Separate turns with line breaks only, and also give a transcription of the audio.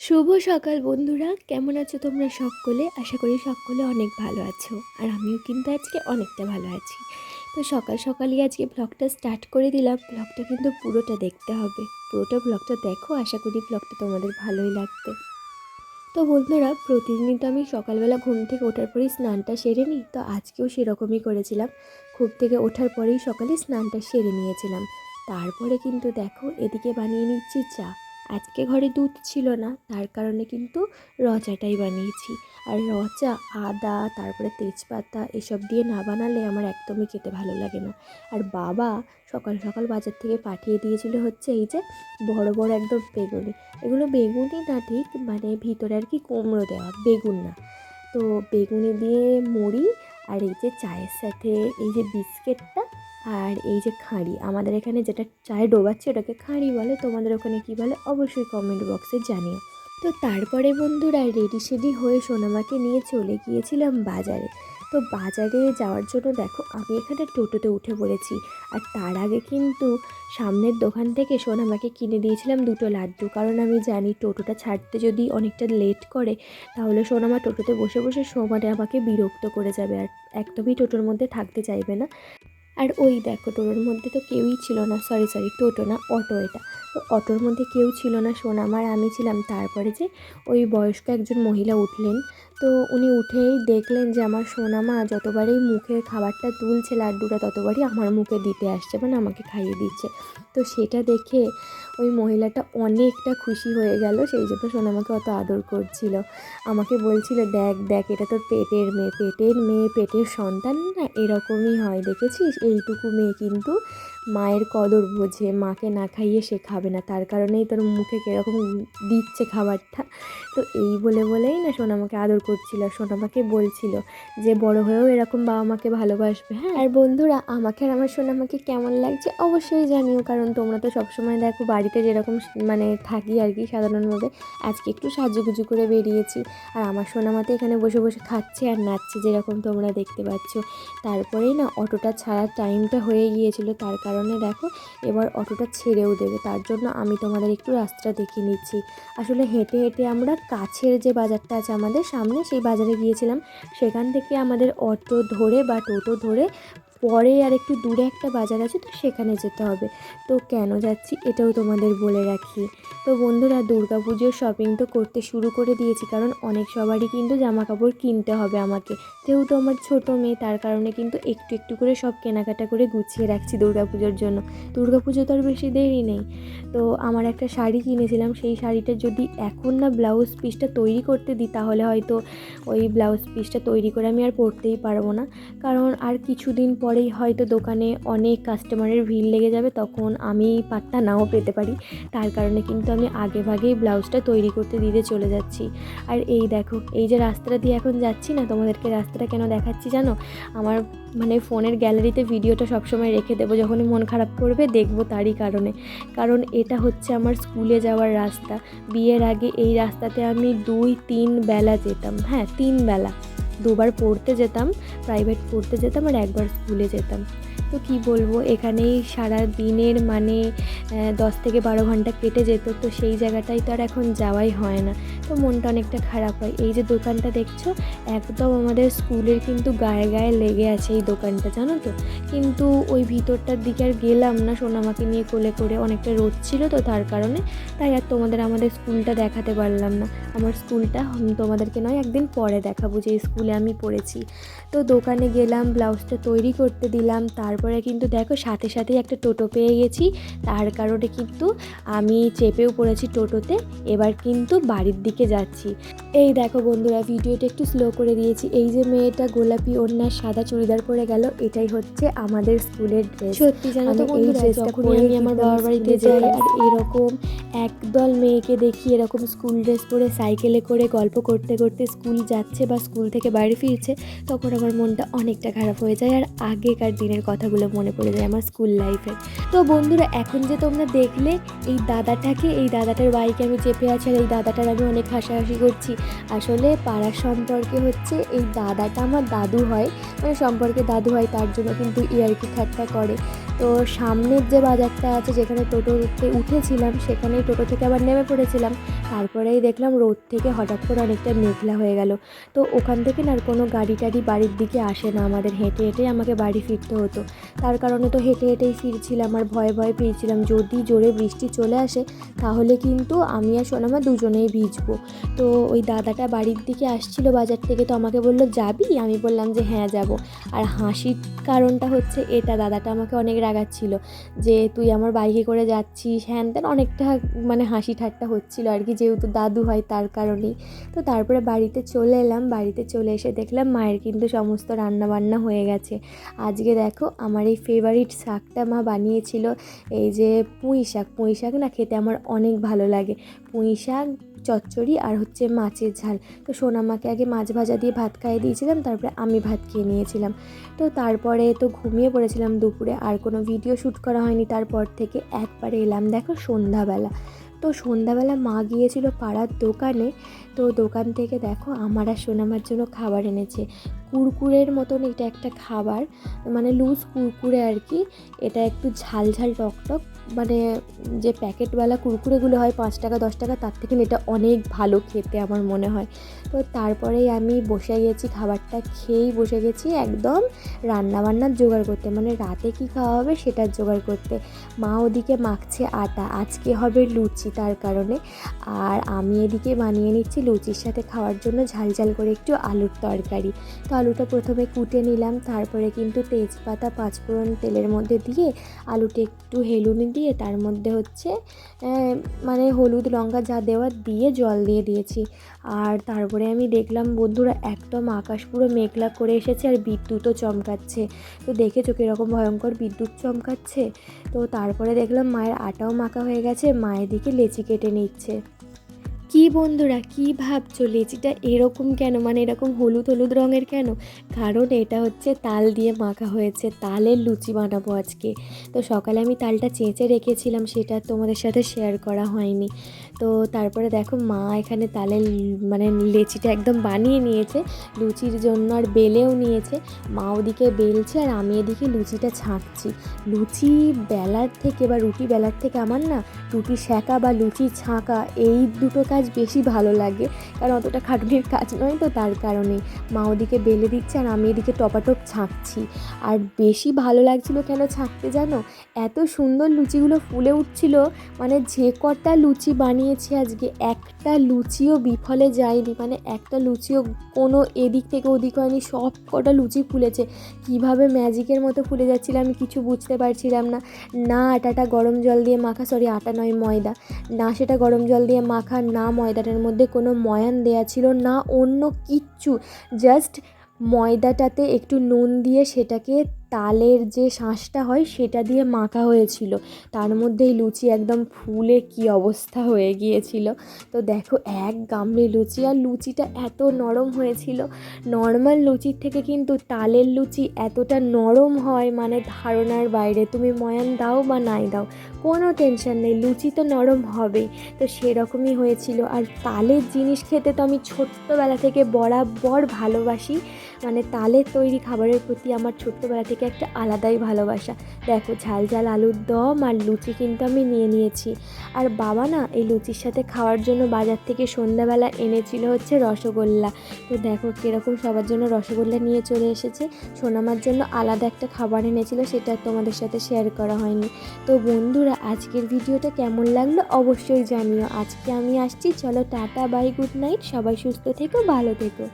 শুভ সকাল বন্ধুরা। কেমন আছো তোমরা সকলে? আশা করি সকলে অনেক ভালো আছো। আর আমিও কিন্তু আজকে অনেকটা ভালো আছি। তো সকাল সকালই আজকে ব্লগটা স্টার্ট করে দিলাম। ব্লগটা কিন্তু পুরোটা দেখতে হবে। পুরোটা ব্লগটা দেখো। আশা করি ব্লগটা তোমাদের ভালোই লাগবে। তো বন্ধুরা, প্রতিদিনই তো আমি সকালবেলা ঘুম থেকে ওঠার পরেই স্নানটা সেরে নিই। তো আজকেও সেরকমই করেছিলাম। ঘুম থেকে ওঠার পরেই সকালে স্নানটা সেরে নিয়েছিলাম। তারপরে কিন্তু দেখো, এদিকে বানিয়ে নিচ্ছি চা। আজকে ঘরে দুধ ছিল না, তার কারণে কিন্তু র চাটাই বানিয়েছি। আর র চা আদা, তারপরে তেজপাতা এসব দিয়ে না বানালে আমার একদমই খেতে ভালো লাগে না। আর বাবা সকাল সকাল বাজার থেকে পাঠিয়ে দিয়েছিল হচ্ছে এই যে বড় বড় একদম বেগুনি। এগুলো বেগুনি না ঠিক মানে ভিতরে আর কি কুমড়ো দেওয়া, বেগুন না। তো বেগুনি দিয়ে মুড়ি আর এই যে চায়ের সাথে এই যে বিস্কিটটা আর এই যে খাঁড়ি, আমাদের এখানে যেটা চায়ে ডোবাচ্ছে ওটাকে খাঁড়ি বলে, তোমাদের ওখানে কি বলে অবশ্যই কমেন্ট বক্সে জানিও। তো তারপরে বন্ধুরা রেডি সেডি হয়ে সোনামাকে নিয়ে চলে গিয়েছিলাম বাজারে। তো বাজারে যাওয়ার জন্য দেখো, আমি এখানে টোটোতে উঠে পড়েছি। আর তার আগে কিন্তু সামনের দোকান থেকে সোনামাকে কিনে দিয়েছিলাম দুটো লাড্ডু। কারণ আমি জানি টোটোটা ছাড়তে যদি অনেকটা লেট করে, তাহলে সোনামা টোটোতে বসে বসে সোমানে আমাকে বিরক্ত করে যাবে। আর একদমই টোটোর মধ্যে থাকতে চাইবে না। আর ওই দেখো, টোটোর মধ্যে তো কেউই ছিল না। সরি সরি টোটো না, অটো এটা। তো অটোর মধ্যে কেউ ছিল না সোনাম আর আমি ছিলাম। তারপরে যে ওই বয়স্ক একজন মহিলা উঠলেন। তো উনি উঠেই দেখলেন যে আমার সোনামা যতবারই মুখে খাবারটা তুলছে, লাড্ডুটা ততবারই আমার মুখে দিতে আসছে মানে আমাকে খাইয়ে দিচ্ছে। তো সেটা দেখে ওই মহিলাটা অনেকটা খুশি হয়ে গেল, সেই জন্য সোনামাকে অত আদর করছিল। আমাকে বলছিল, দেখ দেখ, এটা তোর পেটের মেয়ে পেটের মেয়ে, পেটের সন্তান না, এরকমই হয়, দেখেছিস? এইটুকু মেয়ে কিন্তু মায়ের কদর বোঝে, মাকে না খাইয়ে সে খাবে না। তার কারণেই তোর মুখে কীরকম দিচ্ছে খাবারটা। তো এই বলে বলেই না সোনামাকে আদর করছিল। সোনামাকে বলছিল যে, বড় হয়েও এরকম বাবা মাকে ভালোবাসবে হ্যাঁ? আর বন্ধুরা, আমাকে আর আমার সোনামাকে কেমন লাগছে অবশ্যই জানিও। কারণ তোমরা তো সবসময় দেখো, বাড়িতে যেরকম মানে থাকি আর কি সাধারণভাবে, আজকে একটু সাজুগুজু করে বেরিয়েছি। আর আমার সোনামাতে এখানে বসে বসে খাচ্ছে আর নাচছে, যেরকম তোমরা দেখতে পাচ্ছ। তারপরেই না, অটোটা ছাড়ার টাইমটা হয়ে গিয়েছিল। তার কারণে দেখো, এবার অটোটা ছেড়েও দেবে। তার জন্য আমি তোমাদের একটু রাস্তা দেখিয়ে নিচ্ছি। আসলে হেঁটে হেঁটে আমরা কাছের যে বাজারটা আছে আমাদের সামনে, সেই বাজারে গিয়েছিলাম। সেখান থেকে আমাদের অটো ধরে বা টোটো ধরে পরে আর একটু দূরে একটা বাজার আছে, তো সেখানে যেতে হবে। তো কেন যাচ্ছি এটাও তোমাদের বলে রাখি। তো বন্ধুরা, দুর্গা পুজোর শপিং তো করতে শুরু করে দিয়েছি, কারণ অনেক সবারই কিন্তু জামা কাপড় কিনতে হবে আমাকে। যেহেতু আমার ছোট মেয়ে, তার কারণে কিন্তু একটু একটু করে সব কেনাকাটা করে গুছিয়ে রাখছি দুর্গা পুজোর জন্য। দুর্গা পুজো তো আর বেশি দেরি নেই। তো আমার একটা শাড়ি কিনেছিলাম, সেই শাড়িটা যদি এখন না ব্লাউজ পিসটা তৈরি করতে দিই, তাহলে হয়তো ওই ব্লাউজ পিসটা তৈরি করে আমি আর পরতেই পারব না। কারণ আর কিছুদিন পরেই হয়তো দোকানে অনেক কাস্টমারের ভিড় লেগে যাবে, তখন আমি পাটটা নাও পেতে পারি। তার কারণে কিন্তু আমি আগে ভাগেই ব্লাউজটা তৈরি করতে দিতে চলে যাচ্ছি। আর এই দেখো, এই যে রাস্তাটা দিয়ে এখন যাচ্ছি না, তোমাদেরকে রাস্তাটা কেন দেখাচ্ছি জানো? আমার মানে ফোনের গ্যালারিতে ভিডিওটা সবসময় রেখে দেবো, যখনই মন খারাপ করবে দেখব তারই কারণে। কারণ এটা হচ্ছে আমার স্কুলে যাওয়ার রাস্তা। বিয়ের আগে এই রাস্তাতে আমি দুই, তিন বেলা যেতাম হ্যাঁ তিন বেলা। দুবার পড়তে যেতাম প্রাইভেট পড়তে যেতাম আর একবার স্কুলে যেতাম। তো কি বলব, এখানেই সারা দিনের মানে দশ থেকে বারো ঘণ্টা কেটে যেত, তো সেই জায়গাটায় তো আর এখন যাওয়াই হয় না। তো মনটা অনেকটা খারাপ হয়। এই যে দোকানটা দেখছ, একদম আমাদের স্কুলের কিন্তু গায়ে গায়ে লেগে আছে এই দোকানটা, জানো তো? কিন্তু ওই ভিতরটার দিকে আর গেলাম না, সোনামাকে নিয়ে কোলে করে অনেকটা রোদ ছিল তো তার কারণে, তাই আর তোমাদের আমাদের স্কুলটা দেখাতে পারলাম না। আমার স্কুলটা তোমাদেরকে নয়, একদিন পরে দেখাবো যে স্কুলে আমি পড়েছি। তো দোকানে গেলাম, ব্লাউজটা তৈরি করতে দিলাম তারপরে কিন্তু দেখো সাথে সাথেই একটা টোটো পেয়ে গেছি। তার কারণে কিন্তু আমি চেপেও পড়েছি টোটোতে। এবার কিন্তু বাড়ির দিকে যাচ্ছি। এই দেখো বন্ধুরা ভিডিওটা একটু স্লো করে দিয়েছি। এই যে মেয়েটা গোলাপি ওড়নার সাদা চুড়িদার পরে গেল এটাই হচ্ছে আমাদের স্কুলের ড্রেস সত্যি জানো তো এই ড্রেসটা পরে আমি আমার বাবার বাড়িতে যাই আর এরকম একদল মেয়েকে দেখি এরকম স্কুল ড্রেস পরে সাইকেলে করে গল্প করতে করতে স্কুল যাচ্ছে বা স্কুল থেকে বাড়ি ফিরছে তখন আমার মনটা অনেকটা খারাপ হয়ে যায়। আর আগেকার দিনের কথাগুলো মনে পড়ে যায় আমার স্কুল লাইফে তো বন্ধুরা, এখন যে তোমরা দেখলে, এই দাদাটাকে, এই দাদাটার বাইকে আমি চেপে আছি আর এই দাদাটার আমি অনেক হাসাহাসি করছি। আসলে পাড়ার সম্পর্কে হচ্ছে এই দাদাটা আমার দাদু হয়। মানে সম্পর্কে দাদু হয়, তার জন্য কিন্তু ইয়ার্কি ঠাট্টা করে। তো সামনের যে বাজারটা আছে, যেখানে টোটোতে উঠেছিলাম, সেখানেই টোটো থেকে আবার নেমে পড়েছিলাম। তারপরেই দেখলাম রোদ থেকে হঠাৎ করে অনেকটা মেঘলা হয়ে গেল। তো ওখান থেকে না আর কোনো গাড়ি টাড়ি বাড়ির দিকে আসে না। আমাদের হেঁটে হেঁটেই আমাকে বাড়ি ফিরতে হতো। তার কারণে তো হেঁটে হেঁটেই ফিরছিলাম আর ভয়ে ভয়ে ফিরছিলাম। যদি জোরে বৃষ্টি চলে আসে, তাহলে কিন্তু আমি আর সোনামা দুজনেই ভিজবো। তো ওই দাদাটা বাড়ির দিকে আসছিল বাজার থেকে, তো আমাকে বলল, যাবি? আমি বললাম যে হ্যাঁ যাব। আর হাসির কারণটা হচ্ছে, এটা দাদাটা আমাকে অনেক রাগাচ্ছিল যে তুই আমার বাইকে করে যাচ্ছিস, হ্যান ত্যান অনেকটা মানে হাসি ঠাট্টা হচ্ছিল আর কি, যেহেতু দাদু হয় তার কারণেই। তো তারপরে বাড়িতে চলে এলাম, বাড়িতে চলে এসে দেখলাম মায়ের কিন্তু সমস্ত রান্না বান্না হয়ে গেছে। আজকে দেখো আমার এই ফেভারিট শাকটা মা বানিয়েছিল, এই যে পুঁই শাক। পুঁই শাক না খেতে আমার অনেক ভালো লাগে। পুঁই শাক চচ্চড়ি আর হচ্ছে মাছের ঝাল। তো সোনামাকে আগে মাছ ভাজা দিয়ে ভাত খাইয়ে দিয়েছিলাম, তারপরে আমি ভাত খেয়ে নিয়েছিলাম। তো তারপরে তো ঘুমিয়ে পড়েছিলাম দুপুরে, আর কোনো ভিডিও শ্যুট করা হয়নি। তারপর থেকে একবারে এলাম, দেখো সন্ধ্যাবেলা। তো সন্ধ্যাবেলা মা গিয়েছিল পাড়ার দোকানে, তো দোকান থেকে দেখো আমার আর সোনামার জন্য খাবার এনেছে। কুরকুরের মতন এটা একটা খাবার মানে লুজ কুরকুরে আর কি, এটা একটু ঝাল ঝাল টক টক মানে যে প্যাকেটওয়ালা কুরকুরেগুলো হয় পাঁচ টাকা, দশ টাকা, তার থেকে এটা অনেক ভালো খেতে আমার মনে হয়। তো তারপরেই আমি বসে গেছি, খাবারটা খেয়েই বসে গেছি একদম রান্নাবান্নার জোগাড় করতে। মানে রাতে কি খাওয়া হবে সেটার জোগাড় করতে। মা ওদিকে মাখছে আটা, আজকে হবে লুচি তার কারণে। আর আমি এদিকে বানিয়ে নিচ্ছি লুচির সাথে খাওয়ার জন্য ঝাল ঝাল করে একটু আলুর তরকারি। তো আলুটা প্রথমে কুটে নিলাম, তারপরে কিন্তু তেজপাতা, পাঁচফোড়ন তেলের মধ্যে দিয়ে আলুটা একটু হেলুনি দিয়ে তার মধ্যে হচ্ছে মানে হলুদ লঙ্কা যা দেওয়ার দিয়ে জল দিয়ে দিয়েছি। আর তারপরে আমি দেখলাম, বন্ধুরা, একদম আকাশ পুরো মেঘলা করে এসেছে আর বিদ্যুৎও চমকাচ্ছে। তো দেখেছ কীরকম ভয়ঙ্কর বিদ্যুৎ চমকাচ্ছে? তো তারপরে দেখলাম, মায়ের আটাও মাখা হয়ে গেছে, মায়ের দিকে লেচি কেটে নিচ্ছে। কি বন্ধুরা, কি ভাবছ? লেচিটা এরকম কেন? মানে এরকম হলুদ হলুদ রঙের কেন? কারণ এটা হচ্ছে তাল দিয়ে মাখা হয়েছে, তালের লুচি বানাবো আজকে। তো সকালে আমি তালটা চেঁচে রেখেছিলাম, সেটা তোমাদের সাথে শেয়ার করা হয়নি। তো তারপরে দেখো মা এখানে তালের ল- মানে লেচিটা একদম বানিয়ে নিয়েছে, লুচির জন্য আর বেলেও নিয়েছে। মা ওদিকে বেলছে আর আমি এদিকে লুচিটা ছাঁকছি। লুচি বেলার থেকে বা রুটি বেলার থেকে আমার না রুটি সেঁকা বা লুচি ছাঁকা এই দুটো কাজ বেশি ভালো লাগে। কারণ অতটা খাটুনির কাজ নয় তো তার কারণে। মা ওদিকে বেলে দিচ্ছে আর আমি এদিকে টপাটপ ছাঁকছি। আর বেশি ভালো লাগছিল কেন ছাঁকতে জানো? এত সুন্দর লুচিগুলো ফুলে উঠছিল মানে যে কটা লুচি বানিয়েছি আজকে, একটা লুচিও বিফলে যায়নি মানে একটা লুচিও কোনো এদিক থেকে ওদিক হয়নি, সব কটা লুচি ফুলেছে। কীভাবে ম্যাজিকের মতো ফুলে যাচ্ছিল আমি কিছু বুঝতে পারছিলাম না। না আটাটা গরম জল দিয়ে মাখা সরি আটা নয়, ময়দা। না সেটা গরম জল দিয়ে মাখা, না ময়দাটার মধ্যে কোনো ময়ান দেয়া ছিল, না অন্য কিচ্ছু। জাস্ট ময়দাটাতে একটু নুন দিয়ে সেটাকে তালের যে শাঁসটা হয় সেটা দিয়ে মাখা হয়েছিল। তার মধ্যেই লুচি একদম ফুলে কি অবস্থা হয়ে গিয়েছিল। তো দেখো, এক গামলি লুচি, আর লুচিটা এত নরম হয়েছিল। নর্মাল লুচির থেকে কিন্তু তালের লুচি এতটা নরম হয় মানে ধারণার বাইরে। তুমি ময়ান দাও বা নাই দাও, কোনো টেনশন নেই, লুচি তো নরম হবেই। তো সেরকমই হয়েছিল। আর তালের জিনিস খেতে তো আমি ছোট্টবেলা থেকে বরাবর ভালোবাসি। মানে তালের তৈরি খাবারের প্রতি আমার ছোট্টবেলা থেকে একটা আলাদাই ভালোবাসা। দেখো, ঝাল ঝাল আলুর দম আর লুচি কিন্তু আমি নিয়ে নিয়েছি। আর বাবা না, এই লুচির সাথে খাওয়ার জন্য বাজার থেকে সন্ধ্যাবেলা এনেছিল হচ্ছে রসগোল্লা। তো দেখো কীরকম সবার জন্য রসগোল্লা নিয়ে চলে এসেছে। সোনামার জন্য আলাদা একটা খাবার এনেছিল, সেটা তোমাদের সাথে শেয়ার করা হয়নি। তো বন্ধুরা, আজকের ভিডিওটা কেমন লাগল অবশ্যই জানিও। আজকে আমি আসছি, চলো টাটা বাই গুড নাইট সবাই সুস্থ থেকো, ভালো থেকো।